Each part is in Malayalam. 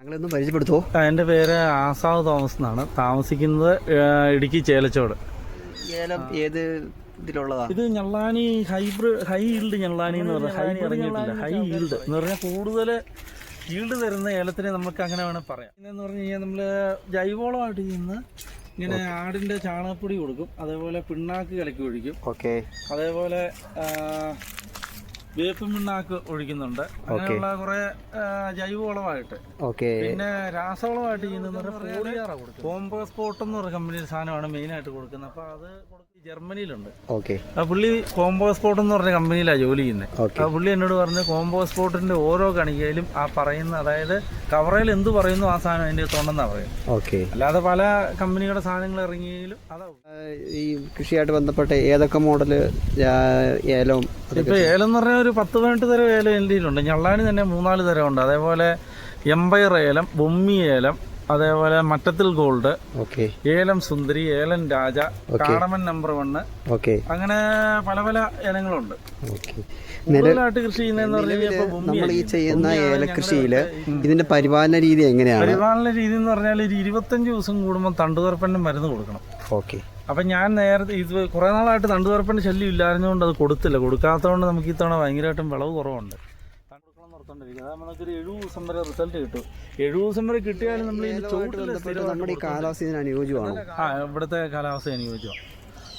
ഞങ്ങളൊന്ന് പരിചയപ്പെടുത്തുമോ എന്റെ പേര് ആസാദ് തോമസ് എന്നാണ്. താമസിക്കുന്നത് ഇടുക്കി ചേലച്ചോട്. ഏലം ഏത് ഇതിലുള്ളതാ? ഇത് Njallani hybrid high yield Njallani എന്ന് പറഞ്ഞാൽ ഹൈ ഇറങ്ങിയിട്ടില്ല ഹൈ ഈൽഡ് എന്ന് പറഞ്ഞാൽ കൂടുതൽ ഈൽഡ് തരുന്ന ഏലത്തിനെ നമുക്ക് അങ്ങനെ വേണം പറയാം. എന്ന് പറഞ്ഞു കഴിഞ്ഞാൽ നമ്മൾ ജൈവവളമായിട്ട് ചെയ്യുന്ന ഇങ്ങനെ ആടിന്റെ ചാണകപ്പൊടി കൊടുക്കും. അതേപോലെ പിണ്ണാക്ക് കലക്കി ഒഴിക്കും. ഓക്കെ. അതേപോലെ വേപ്പും പിണ്ണാക്ക് ഒഴിക്കുന്നുണ്ട്. അങ്ങനെയുള്ള കുറെ ജൈവവളമായിട്ട്. ഓക്കെ. പിന്നെ രാസവളമായിട്ട് ചെയ്യുന്ന പോളിയാറാണ് കൊടുക്കുന്നത്. കോമ്പോസ് സ്പോട്ട് എന്ന് പറഞ്ഞ കമ്പനിയുടെ സാധനമാണ് മെയിനായിട്ട് കൊടുക്കുന്നത്. അപ്പോൾ അത് ജർമ്മനിയിലുണ്ട്. ഓക്കെ. ആ പുള്ളി കോംബോ സ്പോട്ട് എന്ന് പറഞ്ഞ കമ്പനിയിലാണ് ജോലി ചെയ്യുന്നത് ആ പുള്ളി എന്നോട് പറഞ്ഞ് കോംബോ സ്പോട്ടിന്റെ ഓരോ കണികയിലും ആ പറയുന്ന അതായത് കവറയിൽ എന്ത് പറയുന്നു ആ സാധനം അതിന്റെ തൊണ്ടെന്നാ പറയുന്നത്. ഓക്കെ. അല്ലാതെ പല കമ്പനികളുടെ സാധനങ്ങൾ ഇറങ്ങിയെങ്കിലും അതാ ഈ കൃഷിയായിട്ട് ബന്ധപ്പെട്ട ഏതൊക്കെ മോഡൽ ഏലം ഇപ്പൊ ഏലം എന്ന് പറഞ്ഞാൽ ഒരു പത്ത് പതിനെട്ട് തരം ഏലം എന്റെ ഞള്ളാനി തന്നെ മൂന്നാൽ തരം ഉണ്ട്. അതേപോലെ എംപയർ ഏലം ബൊമ്മി ഏലം അതേപോലെ മട്ടത്തിൽ ഗോൾഡ് ഓക്കെ. ഏലം സുന്ദരി ഏലം രാജ കാടമൻ നമ്പർ വണ് ഓക്കെ. അങ്ങനെ പല പല ഇനങ്ങളുണ്ട് നിലവിലായിട്ട് കൂടുതലായിട്ട് കൃഷി ചെയ്യുന്നതെന്ന് നമ്മൾ ഈ ചെയ്യുന്ന ഏലകൃഷിയിൽ ഇതിന്റെ പരിപാലന രീതി എങ്ങനെയാണ്? പരിപാലന രീതി എന്ന് പറഞ്ഞാൽ ഒരു ഇരുപത്തഞ്ച് ദിവസം കൂടുമ്പോൾ തണ്ടുതുറപ്പന്റെ മരുന്ന് കൊടുക്കണം. ഓക്കെ. അപ്പം ഞാൻ നേരത്തെ ഇത് കുറേ നാളായിട്ട് തണ്ടുതുറപ്പന്റെ ശല്യം ഇല്ലായിരുന്നുകൊണ്ട് അത് കൊടുത്തില്ല. കൊടുക്കാത്തതുകൊണ്ട് നമുക്ക് ഇത്തവണ ഭയങ്കരമായിട്ടും വിളവ് കുറവുണ്ട്. തണ്ട് കൊടുക്കണം എന്ന് ഓർത്തോണ്ടിരിക്കുക. അതായത് നമുക്കൊരു എഴുപത് ദിവസം വരെ റിസൾട്ട് കിട്ടും എഴുപത് ദിവസം വരെ കിട്ടിയാലും നമ്മൾ നമ്മുടെ ഈ കാലാവസ്ഥ അനുയോജ്യമാണോ ആ ഇവിടുത്തെ കാലാവസ്ഥ അനുയോജ്യമാണ്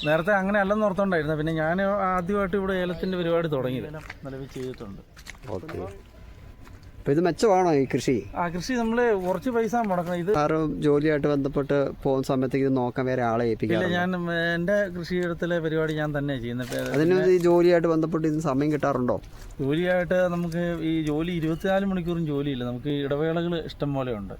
നേരത്തെ അങ്ങനെ അല്ലെന്ന് ഓർത്തോണ്ടായിരുന്നു പിന്നെ ഞാൻ ആദ്യമായിട്ട് ഇവിടെ ഏലത്തിന്റെ പരിപാടി തുടങ്ങിയത് നിലവിൽ ചെയ്തിട്ടുണ്ട് ഓക്കെ അപ്പൊ ഇത് മെച്ചമാണോ ഈ കൃഷി? ആ കൃഷി നമ്മൾ കുറച്ച് പൈസ മുടക്കണം. ഇത് സാറ് ജോലിയായിട്ട് ബന്ധപ്പെട്ട് പോകുന്ന സമയത്തേക്ക് ഇത് നോക്കാൻ വേറെ ആളെ ഇല്ല ഞാൻ എന്റെ കൃഷിയിടത്തിലെ പരിപാടി ഞാൻ തന്നെ ചെയ്യുന്നത്. അതിന് ഈ ജോലിയായിട്ട് ബന്ധപ്പെട്ട് ഇതിന് സമയം കിട്ടാറുണ്ടോ? ജോലിയായിട്ട് നമുക്ക് ഈ ജോലി ഇരുപത്തിനാല് മണിക്കൂറും ജോലിയില്ല. നമുക്ക് ഇടവേളകൾ ഇഷ്ടം പോലെ ഉണ്ട്.